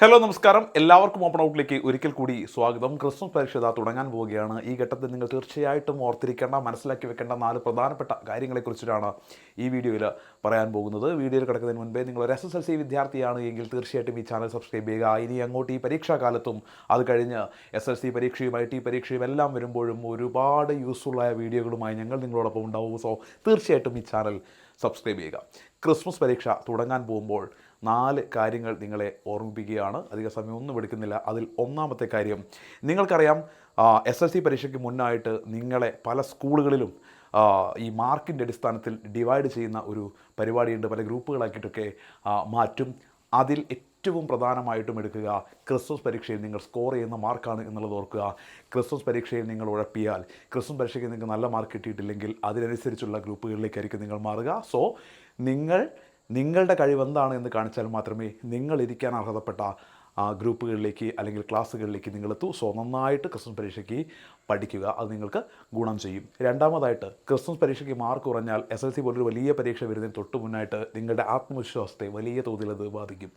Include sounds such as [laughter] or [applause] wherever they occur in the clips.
Hello നമസ്കാരം. എല്ലാവർക്കും open ഔട്ടിലേക്ക് ഒരിക്കൽ കൂടി സ്വാഗതം. ക്രിസ്മസ് പരീക്ഷ ഇതാ തുടങ്ങാൻ പോവുകയാണ്. ഈ ഘട്ടത്തിൽ നിങ്ങൾ തീർച്ചയായിട്ടും ഓർത്തിരിക്കേണ്ട മനസ്സിലാക്കി വെക്കേണ്ട നാല് പ്രധാനപ്പെട്ട കാര്യങ്ങളെക്കുറിച്ചിട്ടാണ് ഈ വീഡിയോയിൽ പറയാൻ പോകുന്നത്. വീഡിയോയിൽ കിടക്കുന്നതിന് മുൻപേ നിങ്ങൾ ഒരു എസ് എസ് എൽ സി വിദ്യാർത്ഥിയാണ് എങ്കിൽ തീർച്ചയായിട്ടും ഈ ചാനൽ സബ്സ്ക്രൈബ് ചെയ്യുക. ഇനി അങ്ങോട്ട് ഈ പരീക്ഷാകാലത്തും അത് കഴിഞ്ഞ് എസ് എൽ സി പരീക്ഷയും ഐ ടി പരീക്ഷയും എല്ലാം വരുമ്പോഴും ഒരുപാട് യൂസ്ഫുള്ളായ വീഡിയോകളുമായി ഞങ്ങൾ നിങ്ങളോടൊപ്പം ഉണ്ടാവും. സോ തീർച്ചയായിട്ടും ഈ ചാനൽ സബ്സ്ക്രൈബ് ചെയ്യുക. ക്രിസ്മസ് പരീക്ഷ തുടങ്ങാൻ പോകുമ്പോൾ നാല് കാര്യങ്ങൾ നിങ്ങളെ ഓർമ്മിപ്പിക്കുകയാണ്. അധിക സമയം ഒന്നും എടുക്കുന്നില്ല. അതിൽ ഒന്നാമത്തെ കാര്യം നിങ്ങൾക്കറിയാം എസ് എൽ സി പരീക്ഷയ്ക്ക് മുന്നായിട്ട് നിങ്ങളെ പല സ്കൂളുകളിലും ഈ മാർക്കിന്റെ അടിസ്ഥാനത്തിൽ ഡിവൈഡ് ചെയ്യുന്ന ഒരു പരിപാടിയുണ്ട്. പല ഗ്രൂപ്പുകളാക്കിയിട്ടൊക്കെ മാറ്റും. അതിൽ ഏറ്റവും പ്രധാനമായിട്ടും എടുക്കുക. ക്രിസ്മസ് പരീക്ഷയിൽ നിങ്ങൾ സ്കോർ ചെയ്യുന്ന മാർക്കാണ് എന്നുള്ളത് ഓർക്കുക. ക്രിസ്മസ് പരീക്ഷയിൽ നിങ്ങൾ ഉഴപ്പിയാൽ ക്രിസ്മസ് പരീക്ഷയ്ക്ക് നിങ്ങൾക്ക് നല്ല മാർക്ക് കിട്ടിയിട്ടില്ലെങ്കിൽ അതിനനുസരിച്ചുള്ള ഗ്രൂപ്പുകളിലേക്കായിരിക്കും നിങ്ങൾ മാറുക. സോ നിങ്ങൾ നിങ്ങളുടെ കഴിവ് എന്താണ് എന്ന് കാണിച്ചാൽ മാത്രമേ നിങ്ങൾ ഇരിക്കാൻ അർഹതപ്പെട്ട ഗ്രൂപ്പുകളിലേക്ക് അല്ലെങ്കിൽ ക്ലാസ്സുകളിലേക്ക് നിങ്ങൾ എത്തൂ. സോ നന്നായിട്ട് ക്രിസ്മസ് പരീക്ഷയ്ക്ക് പഠിക്കുക. അത് നിങ്ങൾക്ക് ഗുണം ചെയ്യും. രണ്ടാമതായിട്ട് ക്രിസ്മസ് പരീക്ഷയ്ക്ക് മാർക്ക് കുറഞ്ഞാൽ എസ് എൽ സി പോലൊരു വലിയ പരീക്ഷ വരുന്നതിന് തൊട്ട് മുന്നായിട്ട് നിങ്ങളുടെ ആത്മവിശ്വാസത്തെ വലിയ തോതിൽ അത് ബാധിക്കും.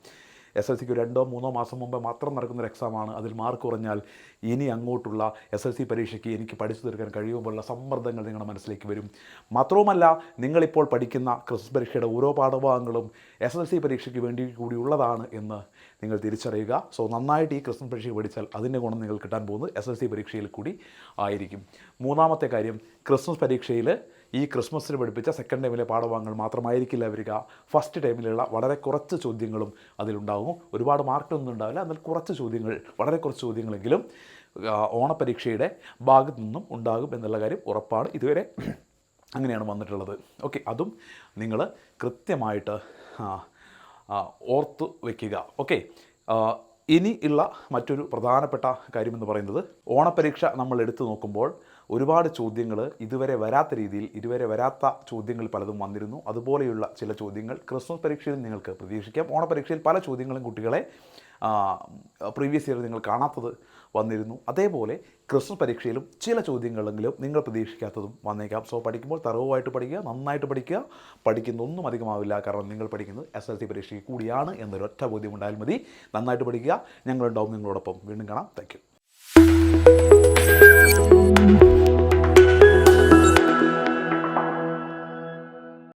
എസ് എൽ സിക്ക് രണ്ടോ മൂന്നോ മാസം മുമ്പ് മാത്രം നടക്കുന്നൊരു എക്സാമാണ് അതിൽ മാർക്ക് കുറഞ്ഞാൽ ഇനി അങ്ങോട്ടുള്ള എസ് എൽ സി പരീക്ഷയ്ക്ക് എനിക്ക് പഠിച്ചു തീർക്കാൻ കഴിയുമ്പോഴുള്ള സമ്മർദ്ദങ്ങൾ നിങ്ങളുടെ മനസ്സിലേക്ക് വരും. മാത്രവുമല്ല നിങ്ങളിപ്പോൾ പഠിക്കുന്ന ക്രിസ്മസ് പരീക്ഷയുടെ ഓരോ പാഠഭാഗങ്ങളും എസ് എൽ സി പരീക്ഷയ്ക്ക് വേണ്ടി കൂടിയുള്ളതാണ് എന്ന് നിങ്ങൾ തിരിച്ചറിയുക. സോ നന്നായിട്ട് ഈ ക്രിസ്മസ് പരീക്ഷ പഠിച്ചാൽ അതിന്റെ ഗുണം നിങ്ങൾ കിട്ടാൻ പോകുന്നത് എസ് എൽ സി പരീക്ഷയിൽ കൂടി ആയിരിക്കും. മൂന്നാമത്തെ കാര്യം ക്രിസ്മസ് പരീക്ഷയിൽ ഈ ക്രിസ്മസിന് പഠിപ്പിച്ച സെക്കൻഡ് ടൈമിലെ പാഠഭാഗങ്ങൾ മാത്രമായിരിക്കില്ല വരിക. ഫസ്റ്റ് ടൈമിലുള്ള വളരെ കുറച്ച് ചോദ്യങ്ങളും അതിലുണ്ടാകും. ഒരുപാട് മാർക്കൊന്നും ഉണ്ടാവില്ല. എന്നാൽ കുറച്ച് ചോദ്യങ്ങൾ വളരെ കുറച്ച് ചോദ്യങ്ങളെങ്കിലും ഓണപരീക്ഷയുടെ ഭാഗത്തു നിന്നും ഉണ്ടാകും എന്നുള്ള കാര്യം ഉറപ്പാണ്. ഇതുവരെ [clears throat] അങ്ങനെയാണ് വന്നിട്ടുള്ളത്. ഓക്കെ അതും നിങ്ങൾ കൃത്യമായിട്ട് ഓർത്ത് വയ്ക്കുക ഓക്കെ ഇനി ഉള്ള മറ്റൊരു പ്രധാനപ്പെട്ട കാര്യമെന്ന് പറയുന്നത് ഓണപരീക്ഷ നമ്മൾ എടുത്തു നോക്കുമ്പോൾ ഒരുപാട് ചോദ്യങ്ങൾ ഇതുവരെ വരാത്ത രീതിയിൽ ഇതുവരെ വരാത്ത ചോദ്യങ്ങൾ പലതും വന്നിരുന്നു. അതുപോലെയുള്ള ചില ചോദ്യങ്ങൾ ക്രിസ്മസ് പരീക്ഷയിൽ നിങ്ങൾക്ക് പ്രതീക്ഷിക്കാം. ഓണപരീക്ഷയിൽ പല ചോദ്യങ്ങളും കുട്ടികളെ പ്രീവിയസ് ഇയർ നിങ്ങൾ കാണാത്തത് വന്നിരുന്നു. അതേപോലെ ക്രിസ്മസ് പരീക്ഷയിലും ചില ചോദ്യങ്ങളെങ്കിലും നിങ്ങൾ പ്രതീക്ഷിക്കാത്തതും വന്നേക്കാം. സോ പഠിക്കുമ്പോൾ തറവുമായിട്ട് പഠിക്കുക നന്നായിട്ട് പഠിക്കുക. പഠിക്കുന്നൊന്നും അധികമാവില്ല. കാരണം നിങ്ങൾ പഠിക്കുന്നത് എസ് എൽ സി പരീക്ഷയ്ക്ക് കൂടിയാണ് എന്നൊരൊറ്റ ബോധ്യം ഉണ്ടായാൽ മതി. നന്നായിട്ട് പഠിക്കുക. ഞങ്ങളുണ്ടാവും. നിങ്ങളോടൊപ്പം വീണ്ടും കാണാം. താങ്ക്